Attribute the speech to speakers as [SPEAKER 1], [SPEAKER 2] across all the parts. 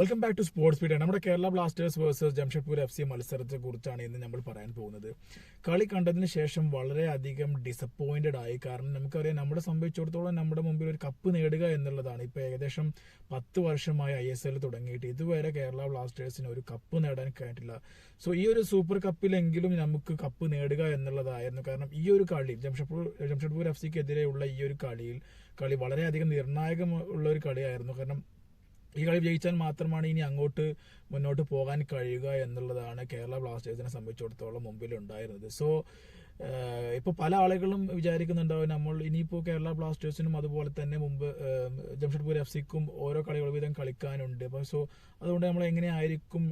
[SPEAKER 1] Welcome back to sportspedia നമ്മുടെ Kerala blasters versus Jamshedpur F C മത്സരത്തെ കുറിച്ചാണ് ഇന്ന് നമ്മൾ പറയാൻ പോകുന്നത്. കളി കണ്ടതിന് ശേഷം വളരെയധികം ഡിസപ്പോയിന്റഡ് ആയി. കാരണം നമുക്കറിയാം നമ്മളെ സംബന്ധിച്ചിടത്തോളം നമ്മുടെ മുമ്പിൽ ഒരു കപ്പ് നേടുക എന്നുള്ളതാണ്. ഇപ്പൊ ഏകദേശം പത്ത് വർഷമായി ഐ എസ് എൽ തുടങ്ങിയിട്ട് ഇതുവരെ കേരള ബ്ലാസ്റ്റേഴ്സിന് ഒരു കപ്പ് നേടാൻ കഴിഞ്ഞിട്ടില്ല. സോ ഈ ഒരു സൂപ്പർ കപ്പിലെങ്കിലും നമുക്ക് കപ്പ് നേടുക എന്നുള്ളതായിരുന്നു. കാരണം ഈ ഒരു കളി ജംഷഡ്പൂർ ജംഷഡ്പൂർ എഫ് സിക്കെതിരെയുള്ള ഈ ഒരു കളിയിൽ കളി വളരെയധികം നിർണായകമുള്ള ഒരു കളിയായിരുന്നു. കാരണം ഈ കളി ജയിച്ചാൽ മാത്രമാണ് ഇനി അങ്ങോട്ട് മുന്നോട്ട് പോകാൻ കഴിയുക എന്നുള്ളതാണ് കേരള ബ്ലാസ്റ്റേഴ്സിനെ സംബന്ധിച്ചിടത്തോളം മുമ്പിൽ ഉണ്ടായിരുന്നത് സോ ഇപ്പോൾ പല ആളുകളും വിചാരിക്കുന്നുണ്ടാവും നമ്മൾ ഇനിയിപ്പോൾ കേരള ബ്ലാസ്റ്റേഴ്സിനും അതുപോലെ തന്നെ മുമ്പ് ജംഷഡ്പൂർ എഫ് സിക്കും ഓരോ കളികൾ വീതം കളിക്കാനുണ്ട്. അപ്പോൾ സോ അതുകൊണ്ട് നമ്മൾ എങ്ങനെയായിരിക്കും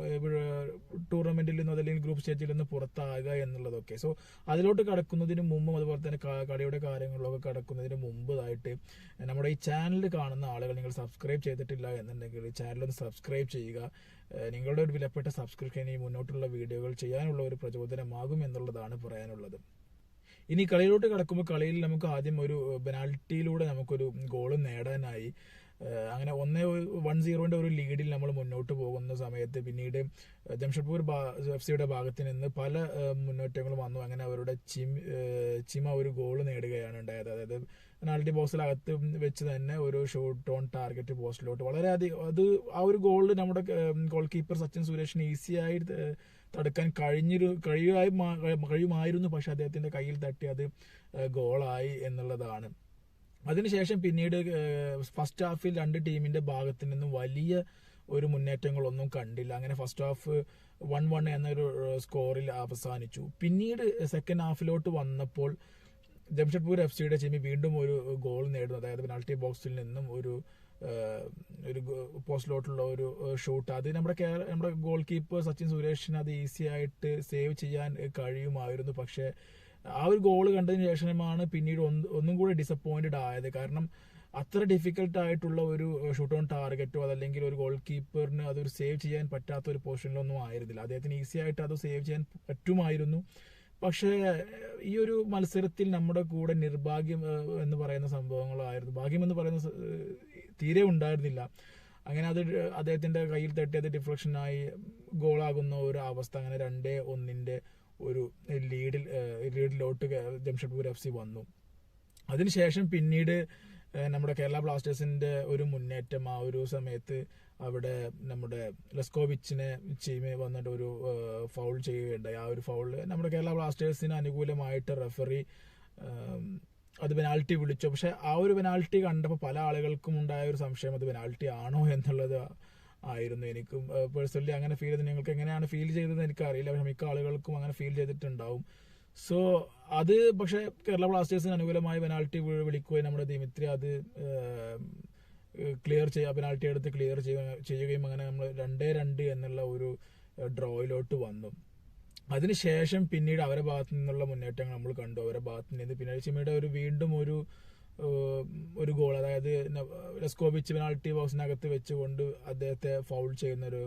[SPEAKER 1] ടൂർണമെന്റിൽ നിന്ന് അതല്ലെങ്കിൽ ഗ്രൂപ്പ് സ്റ്റേജിൽ നിന്ന് പുറത്താകുക എന്നുള്ളതൊക്കെ. സോ അതിലോട്ട് കടക്കുന്നതിന് മുമ്പും അതുപോലെ തന്നെ കളിയുടെ കാര്യങ്ങളിലൊക്കെ കടക്കുന്നതിന് മുമ്പായിട്ട് നമ്മുടെ ഈ ചാനൽ കാണുന്ന ആളുകൾ നിങ്ങൾ സബ്സ്ക്രൈബ് ചെയ്തിട്ടില്ല എന്നുണ്ടെങ്കിൽ ചാനൽ ഒന്ന് സബ്സ്ക്രൈബ് ചെയ്യുക. നിങ്ങളുടെ ഒരു വിലപ്പെട്ട സബ്സ്ക്രിപ്ഷൻ ഈ മുന്നോട്ടുള്ള വീഡിയോകൾ ചെയ്യാനുള്ള ഒരു പ്രചോദനമാകും എന്നുള്ളതാണ് പറയാനുള്ളത്. ഇനി കളിയിലോട്ട് കടക്കുമ്പോൾ കളിയിൽ നമുക്ക് ആദ്യം ഒരു പെനാൽറ്റിയിലൂടെ നമുക്കൊരു ഗോൾ നേടാനായി. അങ്ങനെ ഒന്നേ വൺ സീറോന്റെ ഒരു ലീഡിൽ നമ്മൾ മുന്നോട്ട് പോകുന്ന സമയത്ത് പിന്നീട് ജംഷഡ്പൂർ എഫ് സിയുടെ ഭാഗത്ത് നിന്ന് പല മുന്നേറ്റങ്ങളും വന്നു. അങ്ങനെ അവരുടെ ചിം ചിമ ഒരു ഗോൾ നേടുകയാണ് ഉണ്ടായത്. അതായത് പെനാൾട്ടി ബോക്സിലകത്ത് വെച്ച് തന്നെ ഒരു ഷോട്ട് ഓൺ ടാർഗറ്റ് പോസ്റ്റിലോട്ട് വളരെയധികം അത് ആ ഒരു ഗോൾ നമ്മുടെ ഗോൾ കീപ്പർ സച്ചിൻ സുരേഷിന് ഈസിയായി തടുക്കാൻ കഴിഞ്ഞിരു കഴിയുമായി കഴിയുമായിരുന്നു. പക്ഷെ അദ്ദേഹത്തിന്റെ കയ്യിൽ തട്ടി അത് ഗോളായി എന്നുള്ളതാണ്. അതിനുശേഷം പിന്നീട് ഫസ്റ്റ് ഹാഫിൽ രണ്ട് ടീമിന്റെ ഭാഗത്ത് നിന്നും വലിയ ഒരു മുന്നേറ്റങ്ങളൊന്നും കണ്ടില്ല. അങ്ങനെ ഫസ്റ്റ് ഹാഫ് വൺ വൺ എന്നൊരു സ്കോറിൽ അവസാനിച്ചു. പിന്നീട് സെക്കൻഡ് ഹാഫിലോട്ട് വന്നപ്പോൾ ജംഷഡ്പൂർ എഫ് സിയുടെ ടീം വീണ്ടും ഒരു ഗോൾ നേടുന്നു. അതായത് പെനാൾട്ടി ബോക്സിൽ നിന്നും ഒരു ഒരു പോസ്റ്റിലോട്ടുള്ള ഒരു ഷൂട്ട്. അത് നമ്മുടെ കേര- നമ്മുടെ ഗോൾ കീപ്പർ സച്ചിൻ സുരേഷിന് അത് ഈസി ആയിട്ട് സേവ് ചെയ്യാൻ കഴിയുമായിരുന്നു. പക്ഷേ ആ ഒരു ഗോൾ കണ്ടതിന് ശേഷമാണ് പിന്നീട് ഒന്ന് കൂടി ഡിസപ്പോയിന്റഡ് ആയത്. കാരണം അത്ര ഡിഫിക്കൽട്ട് ആയിട്ടുള്ള ഒരു ഷൂട്ട് ഓൺ ടാർഗറ്റോ അതല്ലെങ്കിൽ ഒരു ഗോൾ കീപ്പറിന് അതൊരു സേവ് ചെയ്യാൻ പറ്റാത്ത ഒരു പൊസിഷനിലൊന്നും ആയിരുന്നില്ല. അദ്ദേഹത്തിന് ഈസി ആയിട്ട് അത് സേവ് ചെയ്യാൻ പറ്റുമായിരുന്നു. പക്ഷേ ഈ ഒരു മത്സരത്തിൽ നമ്മുടെ കൂടെ നിർഭാഗ്യം എന്ന് പറയുന്ന സംഭവങ്ങളായിരുന്നു. ഭാഗ്യം എന്ന് പറയുന്ന തീരെ ഉണ്ടായിരുന്നില്ല. അങ്ങനെ അത് അദ്ദേഹത്തിന്റെ കയ്യിൽ തട്ടി അത് ഡിഫ്ലക്ഷനായി ഗോളാകുന്ന ഒരു അവസ്ഥ. അങ്ങനെ രണ്ടേ ഒന്നിന്റെ ഒരു ലീഡിൽ ലീഡിലോട്ട് ജംഷഡ്പൂർ എഫ് സി വന്നു. അതിനുശേഷം പിന്നീട് നമ്മുടെ കേരള ബ്ലാസ്റ്റേഴ്സിന്റെ ഒരു മുന്നേറ്റം ആ ഒരു സമയത്ത് അവിടെ നമ്മുടെ ലെസ്കോവിച്ചിനെ ചീമ വന്നിട്ട് ഒരു ഫൗൾ ചെയ്യുകയുണ്ടായി. ആ ഒരു ഫൗൾ നമ്മുടെ കേരള ബ്ലാസ്റ്റേഴ്സിന് അനുകൂലമായിട്ട് റെഫറി അത് പെനാൽറ്റി വിളിച്ചു. പക്ഷെ ആ ഒരു പെനാൽറ്റി കണ്ടപ്പോൾ പല ആളുകൾക്കും ഉണ്ടായ ഒരു സംശയം അത് പെനാൽറ്റി ആണോ എന്നുള്ളത് ആയിരുന്നു എനിക്കും. പേഴ്സണലി അങ്ങനെ ഫീൽ ചെയ്ത്. നിങ്ങൾക്ക് എങ്ങനെയാണ് ഫീൽ ചെയ്തത് എനിക്കറിയില്ല. പക്ഷെ മിക്ക ആളുകൾക്കും അങ്ങനെ ഫീൽ ചെയ്തിട്ടുണ്ടാവും. സോ അത് പക്ഷേ കേരള ബ്ലാസ്റ്റേഴ്സിന് അനുകൂലമായി പെനാൽറ്റി വിളിക്കുകയും നമ്മുടെ ദിമിത്രി അത് ക്ലിയർ ചെയ്യുക പെനാൽറ്റി എടുത്ത് ക്ലിയർ ചെയ്യുകയും അങ്ങനെ നമ്മൾ രണ്ടേ രണ്ട് എന്നുള്ള ഒരു ഡ്രോയിലോട്ട് വന്നു. അതിനുശേഷം പിന്നീട് അവരെ ഭാഗത്തു നിന്നുള്ള മുന്നേറ്റങ്ങൾ നമ്മൾ കണ്ടു. അവരെ ഭാഗത്തു നിന്ന് പിന്നെ ചിമ്മയുടെ ഒരു വീണ്ടും ഒരു ഒരു ഗോൾ അതായത് ലെസ്കോവിച്ച് പെനാൾട്ടി ബോക്സിനകത്ത് വെച്ചുകൊണ്ട് അദ്ദേഹത്തെ ഫൗൾ ചെയ്യുന്ന ഒരു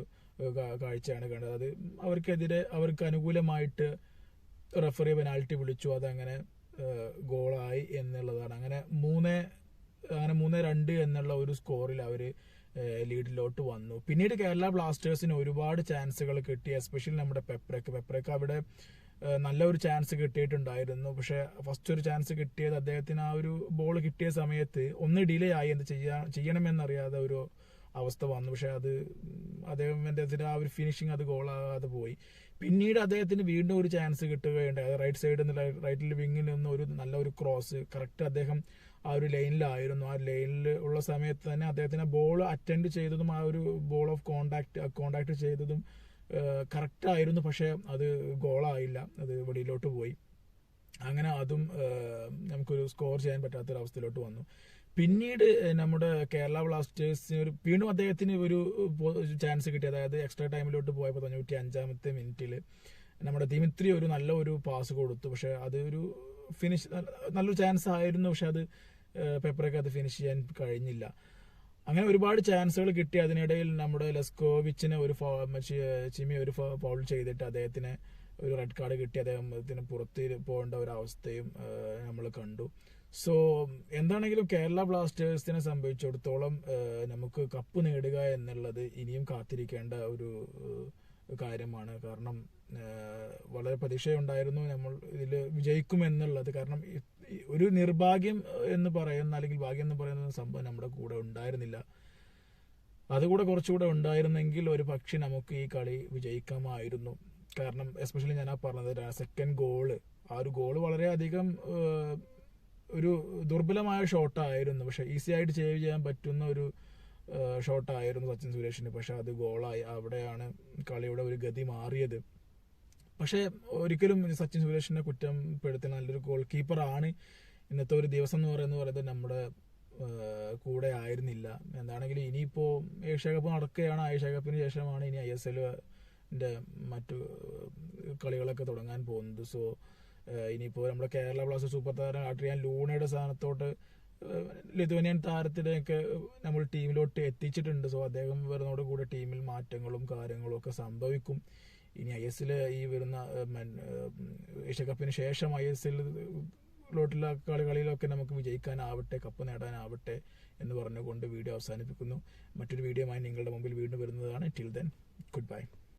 [SPEAKER 1] കാഴ്ചയാണ് കണ്ടത്. അത് അവർക്കെതിരെ അവർക്ക് അനുകൂലമായിട്ട് റഫറി പെനാൾട്ടി വിളിച്ചു. അതങ്ങനെ ഗോളായി എന്നുള്ളതാണ്. അങ്ങനെ മൂന്ന് അങ്ങനെ മൂന്ന് രണ്ട് എന്നുള്ള ഒരു സ്കോറിൽ ഏഹ്, ലീഡിലോട്ട് വന്നു. പിന്നീട് കേരള ബ്ലാസ്റ്റേഴ്സിന് ഒരുപാട് ചാൻസുകൾ കിട്ടി എസ്പെഷ്യലി നമ്മുടെ പെപ്രക്ക്. പെപ്രക്ക് അവിടെ നല്ലൊരു ചാൻസ് കിട്ടിയിട്ടുണ്ടായിരുന്നു. പക്ഷെ ഫസ്റ്റ് ഒരു ചാൻസ് കിട്ടിയത് അദ്ദേഹത്തിന് ആ ഒരു ബോൾ കിട്ടിയ സമയത്ത് ഒന്ന് ഡിലേ ആയി എന്ത് ചെയ്യാ ചെയ്യണമെന്നറിയാതെ ഒരു അവസ്ഥ വന്നു. പക്ഷെ അത് അദ്ദേഹം അദ്ദേഹത്തിന്റെ ആ ഒരു ഫിനിഷിങ് അത് ഗോളാകാതെ പോയി. പിന്നീട് അദ്ദേഹത്തിന് വീണ്ടും ഒരു ചാൻസ് കിട്ടുകയുണ്ടായി. റൈറ്റ് സൈഡിൽ നിന്ന് റൈറ്റിൽ വിങ്ങിൽ നിന്ന് ഒരു നല്ല ഒരു ക്രോസ് കറക്റ്റ് അദ്ദേഹം ആ ഒരു ലൈനിലായിരുന്നു ആ ലൈനിൽ ഉള്ള സമയത്ത് തന്നെ അദ്ദേഹത്തിന് ബോൾ അറ്റൻഡ് ചെയ്തതും ആ ഒരു ബോൾ ഓഫ് കോണ്ടാക്ട് കോണ്ടാക്ട് ചെയ്തതും കറക്റ്റ് ആയിരുന്നു. പക്ഷേ അത് ഗോളായില്ല അത് വെളിയിലോട്ട് പോയി. അങ്ങനെ അതും നമുക്കൊരു സ്കോർ ചെയ്യാൻ പറ്റാത്തൊരവസ്ഥയിലോട്ട് വന്നു. പിന്നീട് നമ്മുടെ കേരള ബ്ലാസ്റ്റേഴ്സിന് ഒരു വീണ്ടും അദ്ദേഹത്തിന് ഒരു ചാൻസ് കിട്ടി. അതായത് എക്സ്ട്രാ ടൈമിലോട്ട് പോയപ്പോൾ തൊണ്ണൂറ്റി അഞ്ചാമത്തെ മിനിറ്റിൽ നമ്മുടെ ദിമിത്രി ഒരു നല്ല ഒരു പാസ് കൊടുത്തു. പക്ഷെ അത് ഒരു ഫിനിഷ് നല്ലൊരു ചാൻസ് ആയിരുന്നു. പക്ഷെ അത് പേപ്പറൊക്കെ അത് ഫിനിഷ് ചെയ്യാൻ കഴിഞ്ഞില്ല. അങ്ങനെ ഒരുപാട് ചാൻസുകൾ കിട്ടി. അതിനിടയിൽ നമ്മുടെ ലെസ്കോവിച്ചിനെ ഒരു ചിമി ഒരു ഫൗൾ ചെയ്തിട്ട് അദ്ദേഹത്തിന് ഒരു റെഡ് കാർഡ് കിട്ടി. അദ്ദേഹത്തിന് പുറത്ത് പോകേണ്ട ഒരു അവസ്ഥയും നമ്മൾ കണ്ടു. സോ എന്താണെങ്കിലും കേരള ബ്ലാസ്റ്റേഴ്സിനെ സംബന്ധിച്ചിടത്തോളം നമുക്ക് കപ്പ് നേടുക എന്നുള്ളത് ഇനിയും കാത്തിരിക്കേണ്ട ഒരു കാര്യമാണ്. കാരണം വളരെ പ്രതീക്ഷയുണ്ടായിരുന്നു നമ്മൾ ഇതിൽ വിജയിക്കും എന്നുള്ളത് കാരണം ഒരു നിർഭാഗ്യം എന്ന് പറയുന്ന അല്ലെങ്കിൽ ഭാഗ്യം എന്ന് പറയുന്ന സംഭവം നമ്മുടെ കൂടെ ഉണ്ടായിരുന്നില്ല. അതുകൂടെ കുറച്ചുകൂടെ ഉണ്ടായിരുന്നെങ്കിൽ ഒരു പക്ഷെ നമുക്ക് ഈ കളി വിജയിക്കാമായിരുന്നു. കാരണം എസ്പെഷ്യലി ഞാൻ ആ പറഞ്ഞത് സെക്കൻഡ് ഗോൾ ആ ഒരു ഗോൾ വളരെയധികം ഒരു ദുർബലമായ ഷോട്ടായിരുന്നു. പക്ഷേ ഈസി ആയിട്ട് സേവ് ചെയ്യാൻ പറ്റുന്ന ഒരു ഷോട്ടായിരുന്നു സച്ചിൻ സുരേഷിന്. പക്ഷെ അത് ഗോളായി അവിടെയാണ് കളിയുടെ ഒരു ഗതി മാറിയത്. പക്ഷേ ഒരിക്കലും സച്ചിൻ സുരേഷിനെ കുറ്റപ്പെടുത്തുന്ന നല്ലൊരു ഗോൾ കീപ്പറാണ് ഇന്നത്തെ ഒരു ദിവസം എന്ന് പറയുന്നത് പറയുന്നത് നമ്മുടെ കൂടെ ആയിരുന്നില്ല. എന്താണെങ്കിലും ഇനിയിപ്പോ ഏഷ്യ കപ്പ് നടക്കുകയാണ്. ഏഷ്യ കപ്പിന് ശേഷമാണ് ഇനി ഐ എസ് എല്ലിന്റെ മറ്റു കളികളൊക്കെ തുടങ്ങാൻ പോകുന്നത്. സോ ഇനിയിപ്പോ നമ്മുടെ കേരള ബ്ലാസ്റ്റേഴ്സ് സൂപ്പർ താരം ആട്രിയാൻ ലൂണയുടെ സ്ഥാനത്തോട്ട് ലിതുവനിയൻ താരത്തിനെയൊക്കെ നമ്മൾ ടീമിലോട്ട് എത്തിച്ചിട്ടുണ്ട്. സോ അദ്ദേഹം വരുന്നതോട് കൂടെ ടീമിൽ മാറ്റങ്ങളും കാര്യങ്ങളും ഒക്കെ സംഭവിക്കും. ഇനി ഐ എസ് ഈ വരുന്ന ഏഷ്യ കപ്പിന് ശേഷം ഐ എസ് ലോട്ടുള്ള കളികളിലൊക്കെ നമുക്ക് വിജയിക്കാനാവട്ടെ കപ്പ് നേടാനാവട്ടെ എന്ന് പറഞ്ഞുകൊണ്ട് വീഡിയോ അവസാനിപ്പിക്കുന്നു. മറ്റൊരു വീഡിയോയുമായി നിങ്ങളുടെ മുമ്പിൽ വീണ്ടും വരുന്നതാണ്. Till then good bye